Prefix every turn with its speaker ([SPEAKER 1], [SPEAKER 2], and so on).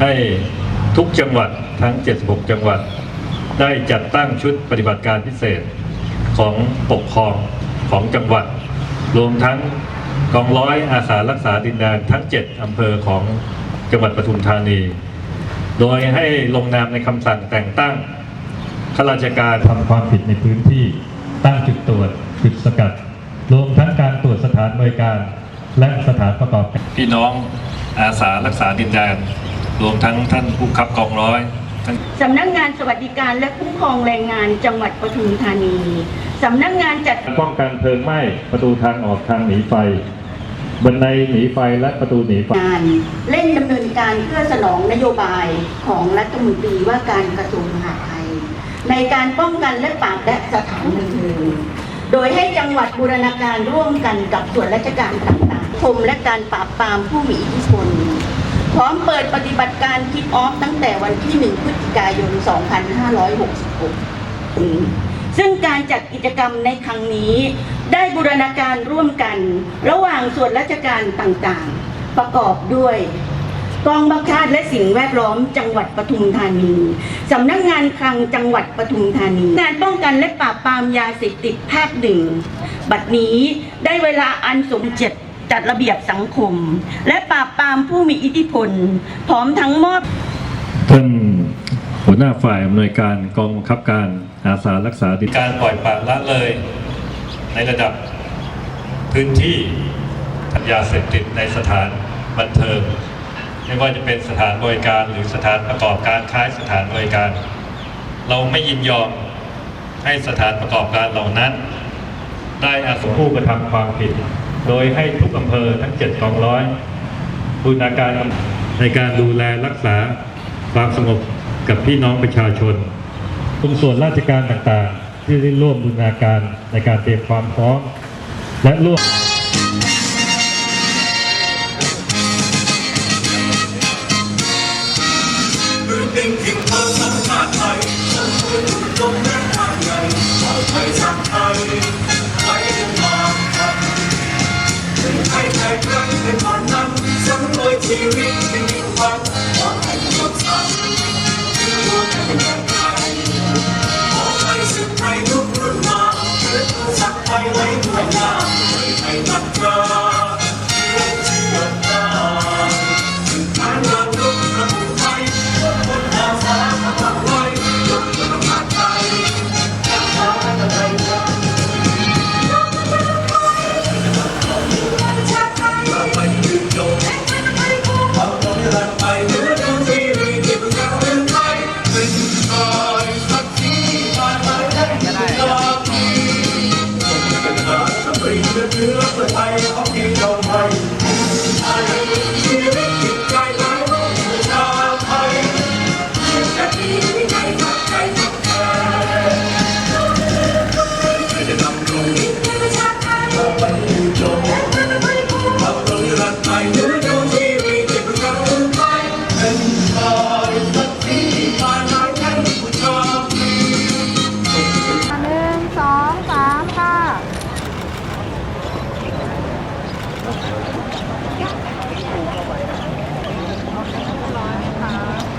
[SPEAKER 1] ให้ทุกจังหวัดทั้ง 76 จังหวัด ได้จัดตั้งชุดปฏิบัติการพิเศษของปกครองของจังหวัด รวมทั้งกองร้อยอาสารักษาดินแดนทั้ง 7 อำเภอของจังหวัดปทุมธานี โดยให้ลงนามในคำสั่งแต่งตั้งข้าราชการทำความผิดในพื้นที่ตั้งจุดตรวจจุดสกัด รวมทั้งการตรวจสถานบริการ และสถานประกอบ พี่น้องอาสารักษาดินแดน รวมทั้งท่านผู้ขับกองร้อยทั้ง
[SPEAKER 2] สำนักงานสวัสดิการและคุ้มครองแรงงานจังหวัดปทุมธานีสำนักงานจัด
[SPEAKER 1] ป้องกันเพลิงไหม้ประตูทางออกทางหนีไฟบันไดหนีไฟและประตูหนีไฟ
[SPEAKER 2] งานเร่งดำเนินการเพื่อสนองนโยบายของรัฐมนตรีว่าการกระทรวงมหาดไทย ในการป้องกันและปราบและสถานบันเทิงโดยให้จังหวัดบูรณาการร่วมกันกับส่วนราชการต่างๆคมและการปราบปรามผู้มีอิทธิพลพ ร้อมเปิดปฏิบัติการคิกออฟตั้งแต่วันที่ 1 พฤศจิกายน 2566 ซึ่งการจัดกิจกรรมในครั้งนี้ ได้บูรณาการร่วมกัน ระหว่างส่วนราชการต่างๆ ประกอบด้วยกองบังคับและสิ่งแวดล้อมจังหวัดปทุมธานีสำนักงานคลังจังหวัดปทุมธานี งานป้องกันและปราบปรามยาเสพติดภาคหนึ่ง บัดนี้ได้เวลาอันสมเจ็ด จัดระเบียบสังคม และปราบปรามผู้มีอิทธิพล พร้อมทั้งมอบ
[SPEAKER 1] ท่านหัวหน้าฝ่ายอำนวยการกองบังคับการอาสารักษาดินการปล่อยปละละเลย ในระดับพื้นที่ทัยาเสพติดในสถานบันเทิงไม่ว่าจะเป็นสถานบริการหรือสถานประกอบการคล้ายสถานบริการ เราไม่ยินยอมให้สถานประกอบการเหล่านั้น ได้อาสาผู้กระทำความผิด โดยให้ทุกอำเภอทั้ง 7 กองร้อยบูรณาการในการดูแลรักษาความสงบกับพี่น้องประชาชนกลุ่มส่วนราชการต่างๆ ที่ได้ร่วมบูรณาการในการเตรียมความพร้อมและร่วม
[SPEAKER 3] ทยไว้ด้วยน้าไม่ให้ตัดราเ